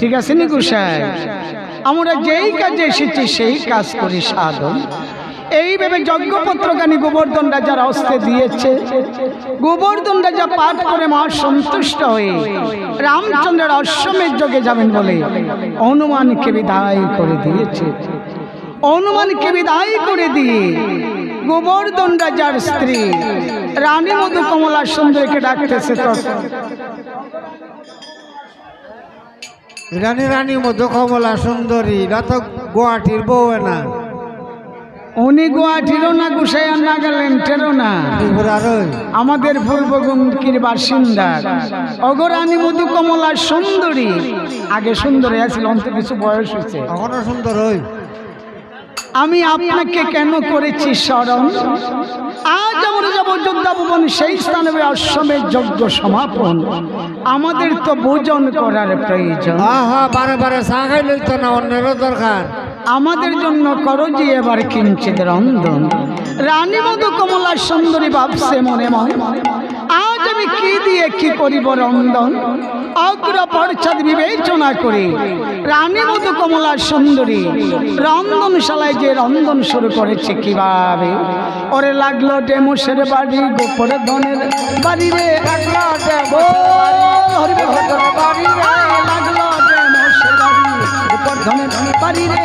ঠিক আছে নি গুসাই আমরা যেই কাজে এসেছি, সেই কাজ করি সাধন। এইভাবে যজ্ঞপত্রগানী গোবর্ধন রাজার হস্তে দিয়েছে। গোবর্ধন রাজা পাঠ করে মা সন্তুষ্ট হয়ে রামচন্দ্রের অশ্বমের যোগে যাবেন বলে হনুমানকে বিদায় করে দিয়েছে। হনুমানকে বিদায় করে দিয়ে গোবর্ধন রাজার স্ত্রী। রানী মধু কমলা সুন্দরীকে ডাকতেছে তখন। রানী রানী মধু কমলা সুন্দরী না তো গুয়াহাটির বউ না? উনি গুয়াহাটিরও না গুসাইয়া না গেলেন টেরো না আমাদের পূর্বগঙ্কির বাসিন্দা। অগরানী মধু কমলা সুন্দরী। আগে সুন্দরী আছিল অন্ত কিছু বয়স হয়েছে। এখনও সুন্দর ওই আমি আপনাকে কেন করেছি স্মরণ? আজ আমরা যাব সেই স্থানে অশ্বমের যজ্ঞ সমাপন। আমাদের তো ভোজন করার প্রয়োজন। আহা বারে বারে খাই না অন্যেরও দরকার। আমাদের জন্য করজি এবার কিঞ্চিত রন্ধন। রানী মধু কমলা সুন্দরী ভাবছে মনে মনে। আজ আমি কি দিয়ে কি করিব রন্ধন? অগ্র পর্ছাদ বিবেচনা করে। রানী মধু কমলা সুন্দরী রন্ধনশালায় যে রন্ধন শুরু করেছে কীভাবে? ওরে লাগল ডেমোসের বাড়ি গোপর ধনের বাড়ি রে হরি বাড়ি। রে, লাগল বাড়ি রে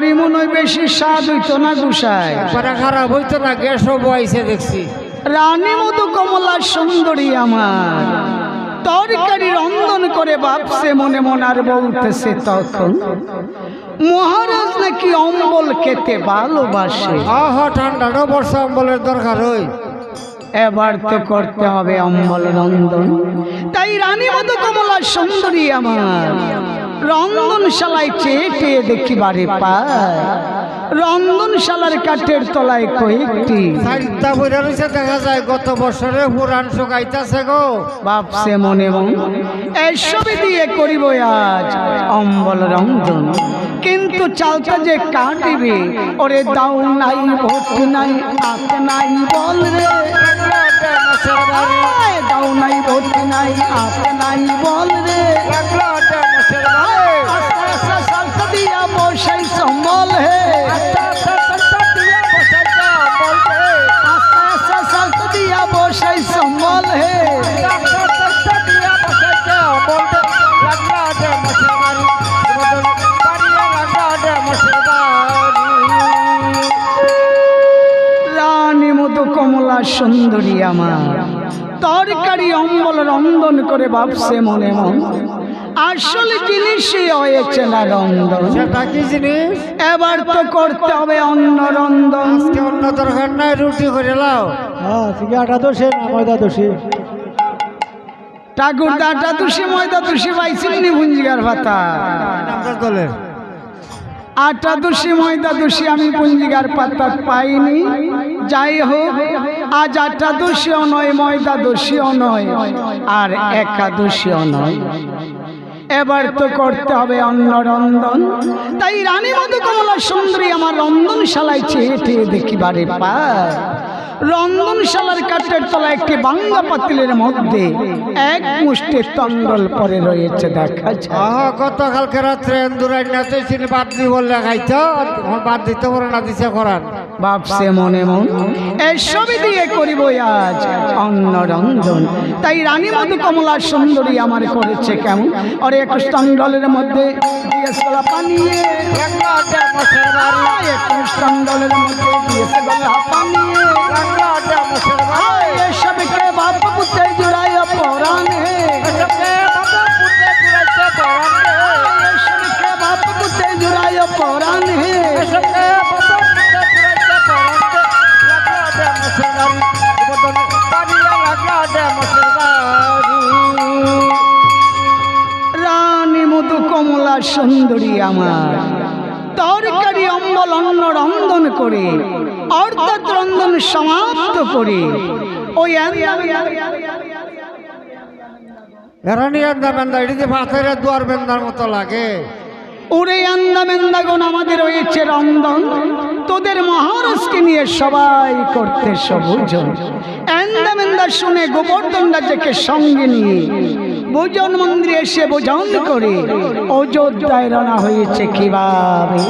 তরকারি মনে হয় বেশি স্বাদ হইতো না গুসায়। খারাপ হইতো না গ্যাসও বয়সে দেখছি। রানী মতো কমলা সুন্দরী আমার। তরকারি রন্ধন করে ভাবছে মনে মনে আর বলতেছে তখন মহারাজ নাকি অম্বল খেতে ভালোবাসে। আহ ঠান্ডারও বর্ষা অম্বলের দরকার ওই। এবার তো করতে হবে অম্বল রন্ধন। তাই রানী মধু কমলা সুন্দরী আমার। রন্ধনশালায় চেয়ে চেয়ে দেখিবারে পায়। রন্ধনশালার কাঠের তলায় কয়েকটি চারটা বইরা রয়েছে দেখা যায় গত বছরে পুরাণ শুকাইতেছে গো। ভাবছে মনে মন এসবই দিয়ে করিব আজ অম্বল রন্ধন। কিন্তু চালটা যে কাটিবে ওরে দাও নাই ভোট নাই আত নাই বল রে। দাও নাই ভোট নাই আত নাই বল রে আস্তে আস্তে চালটা দিয়া বসাই সম্বল হে সুন্দরী আমার। তরকারি অম্বল রন্ধন করে ভাবছে মনে মন। আসলে জিনিসই হয়েছে না রন্ধন। সেটা কি জিনিস? এবার তো করতে হবে অন্য রন্ধন। অন্য দরকার নাই রুটি করে লাও হ্যাঁ আটা দোষে না ময়দা দোষে? ঠাকুর দাটা তুষি ময়দা তুষি পাইছিল নি ভুঞ্জিগার ভাতা। দলের আটা দোষী ময়দা দোষী আমি পুঞ্জিগার পাতা পাইনি। যাই হোক, আজ আটা দোষীও নয় ময়দা দোষীও নয়, আর একাদশীও নয়। এবার তো করতে হবে অন্য রন্ধন। তাই রানী মধু কমলা সুন্দরী আমার রন্ধনশালায় চেয়ে চেয়ে দেখিবারে পায়। রন্ধনশালার কাঠের তলা একটি বাংলা পাতিলের মধ্যে এক মুষ্টি তন্ডল পরে রয়েছে দেখা যায় আহ গতকালকে রাত্রে নাতে বাদ দি বললে খাইতো বাদ দিতে পারে না দিছে করান। ভাবছে মনে মন এসবই দিয়ে করিব আজ অন্ন রন্ধন। তাই রানী মধু কমলা সুন্দরী আমার করেছে কেমন? আর একুশ তন্ডলের মধ্যে দিয়েছে গলা পানিয়ে আয়, একুশ তন্ডলের মধ্যে দিয়েছে গলা পানিয়ে আয়, এসবকে বাপ পুতে জুড়াই পরাণ হে এসবকে বাপ পুতে জুড়াই পরাণ হে মুসলমান মধু কমলা সুন্দরী আমার। তরকারি অম্বল অন্ন রন্ধন করে অর্থাৎ রন্ধন সমাপ্ত করে। ওই দুয়ার বেন্দার মতো লাগে। ওরে আমাদের রয়েছে রন্ধন। তোদের মহারাজকে নিয়ে সবাই করতে সবুজ। এন্দা মেন্দা শুনে গোবর্ধন রাজাকে সঙ্গে নিয়ে ভোজন মন্দিরে এসে ভোজন করে। অযোধ্যায় রানা হয়েছে কীভাবে?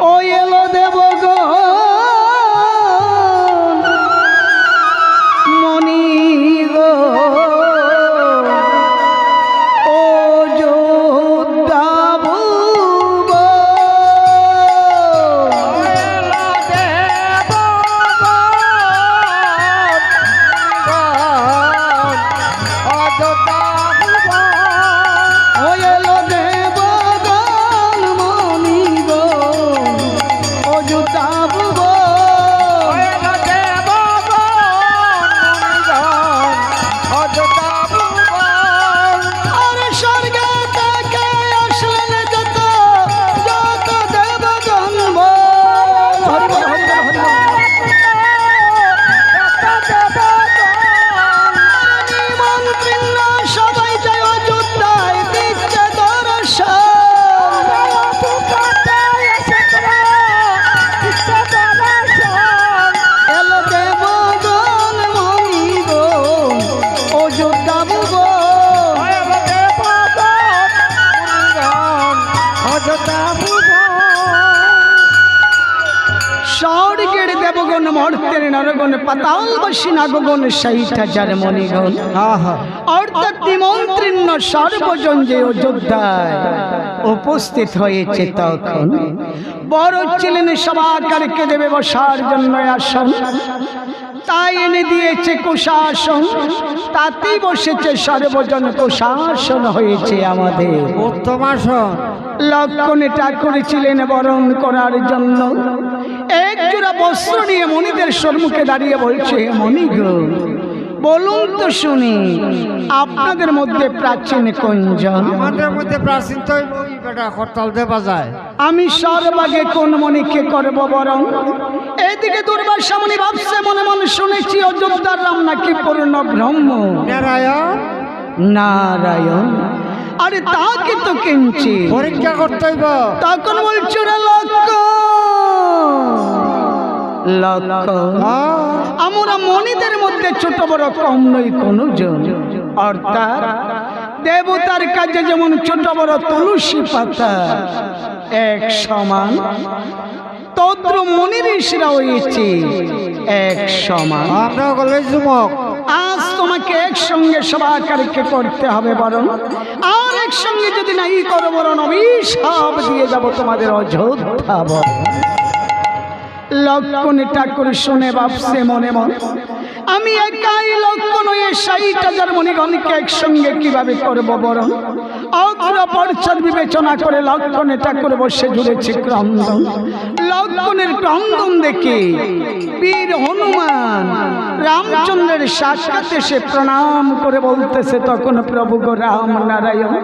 ও এলো দেব দেবগণ মর্তের নরগণ পাতালবাসী নাগগণ যার মণিগণ। অর্থাৎ নিমন্ত্রণ সর্বজন যে অযোধ্যায় উপস্থিত হয়েছে তখন। বড় ছিলেন সবাকারকে দেবে বসার জন্য আসন। তাই এনে দিয়েছে কুশাসন। তাতেই বসেছে সর্বজন কুশাসন হয়েছে আমাদের। উত্তম আসন। লক্ষণে ঠাকুর ছিলেন বরণ করার জন্য। এক জোড়া বস্ত্র নিয়ে মণিদের সম্মুখে দাঁড়িয়ে বলছে মণি গো বলুন তো শুনি আপনাদের মধ্যে প্রাচীন কোনজন আমাদের মধ্যে প্রাচীন তো হরতাল দেওয়া যায় আমি সর্বাগে কোন মণিকে করব বরং এদিকে দুর্বার মণি ভাবছে অযোধ্যার রাম নাকি পূর্ণ ব্রহ্ম নারায়ণ। নারায়ণ। আরে তাকে তো কিনছি পরীক্ষা করতে হইব। তখন বলছো রে লক্ষ। লক্ষ। আমরা মনিদের মধ্যে ছোট বড় কম নই কোন জন। অর্থাৎ দেবতার কাজে যেমন ছোট বড় তুলসী পাতা এক সমান তদ্র মনে ঋষিরা হয়েছে এক সমান। আপনার গলে যুবক আজ তোমাকে একসঙ্গে সবাকারকে করতে হবে বরং। আর একসঙ্গে যদি নাই করো বরং সব দিয়ে যাব তোমাদের অযোধ্যা বরং। লক্ষণ ঠাকুর শুনে ভাবছে মনে মন। আমি একাই লক্ষণ হয়ে ষাট হাজার মণিগণকে একসঙ্গে কীভাবে করব বরং অগ্র পর্চার বিবেচনা করে লক্ষণে ঠাকুর বসে জুড়েছে ক্রন্দন। লক্ষণের ক্রন্দন দেখে বীর হনুমান রামচন্দ্রের সাক্ষাৎ এসে প্রণাম করে বলতেছে, তখন প্রভু গো রাম নারায়ণ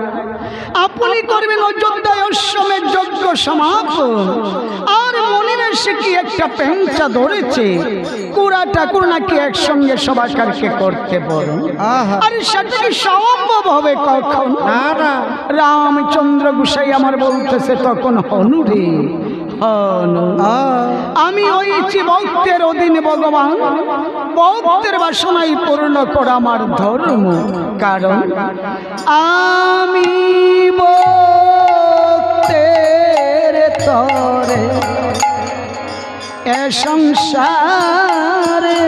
আপনি করবেন অযোধ্যায় অশ্বমের যজ্ঞ সমাপন আর মনিরের সে কি একটা পেঞ্চা ধরেছে। কুড়া ঠাকুর নাকি একসঙ্গে সবাকারকে করতে বলো আর সেটা কি সম্ভব হবে কখন? না। রামচন্দ্র গুসাই আমার বলতেছে তখন হনুরে। আমি ওই ভক্তের অধীনে ভগবান ভক্তের বাসনাই পূর্ণ করা আমার ধর্ম। কারণ আমি ভক্তের তরে এ সংসারে